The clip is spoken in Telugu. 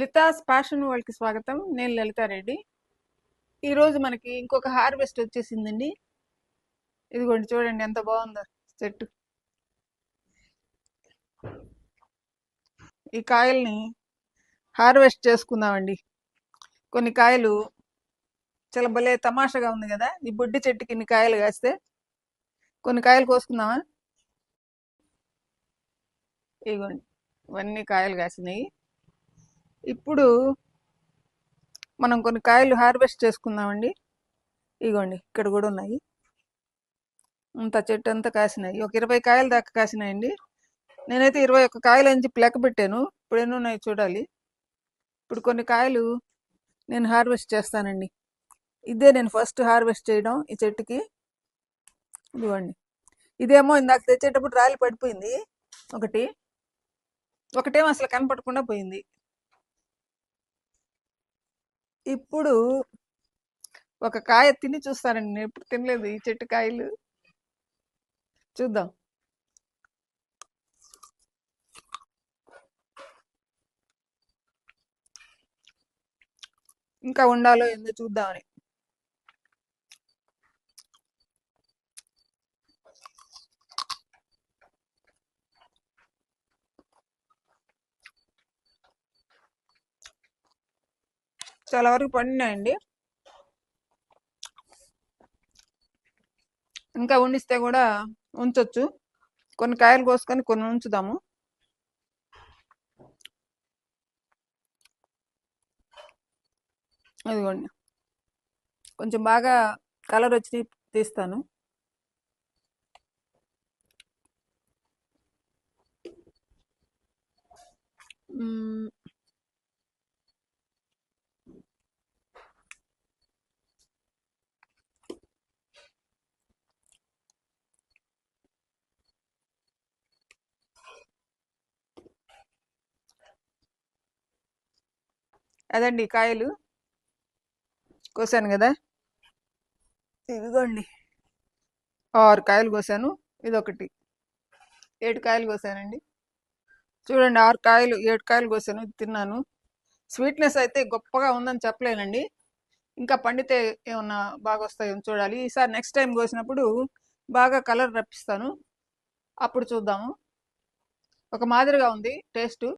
లితాస్ ఫ్యాషన్ వరల్డ్కి స్వాగతం. నేను లలితారెడ్డి. ఈరోజు మనకి ఇంకొక హార్వెస్ట్ వచ్చేసిందండి. ఇదిగోండి చూడండి ఎంత బాగుందో చెట్టు ఈ కాయల్ని హార్వెస్ట్ చేసుకుందామండి. కొన్ని కాయలు చాలా భలే తమాషగా ఉంది కదా. ఈ బుడ్డి చెట్టుకి ఇన్ని కాయలు కాస్తే కొన్ని కాయలు కోసుకుందామా? ఇదిగోండి ఇవన్నీ కాయలు కాసినాయి. ఇప్పుడు మనం కొన్ని కాయలు హార్వెస్ట్ చేసుకుందామండి. ఇగోండి ఇక్కడ కూడా ఉన్నాయి. అంత చెట్టు అంతా కాసినాయి. ఒక ఇరవై కాయలు దాకా కాసినాయండి. నేనైతే ఇరవై ఒక్క కాయలు అని ప్లెక్క పెట్టాను. ఇప్పుడు ఎన్ని ఉన్నాయి చూడాలి. ఇప్పుడు కొన్ని కాయలు నేను హార్వెస్ట్ చేస్తానండి. ఇదే నేను ఫస్ట్ హార్వెస్ట్ చేయడం ఈ చెట్టుకి. ఇదిగోండి. ఇదేమో ఇందాక తెచ్చేటప్పుడు రాలి పడిపోయింది. ఒకటి. ఒకటేమో అసలు కనపడకుండా పోయింది. ఇప్పుడు ఒక కాయ తిని చూస్తానండి. నేను ఎప్పుడు తినలేదు. ఈ చెట్టు కాయలు. చూద్దాం. ఇంకా ఉండాలో ఏందో చూద్దామని. చాలా వరకు పండినాయండి. ఇంకా ఉండిస్తే కూడా ఉంచొచ్చు. కొన్ని కాయలు కోసుకొని కొన్ని ఉంచుదాము. అదిగోండి కొంచెం బాగా కలర్ వచ్చి తీస్తాను. అదండి కాయలు. కోసాను కదా. ఇదిగోండి. ఆరు కాయలు కోసాను. ఇదొకటి. ఏడు కాయలు కోసానండి. చూడండి ఆరు కాయలు ఏడు కాయలు కోసాను. తిన్నాను. స్వీట్నెస్ అయితే గొప్పగా ఉందని చెప్పలేనండి. ఇంకా పండితే ఏమన్నా బాగా వస్తాయో చూడాలి. ఈసారి నెక్స్ట్ టైం కోసినప్పుడు బాగా కలర్ రప్పిస్తాను. అప్పుడు చూద్దాము. ఒక మాదిరిగా ఉంది టేస్ట్.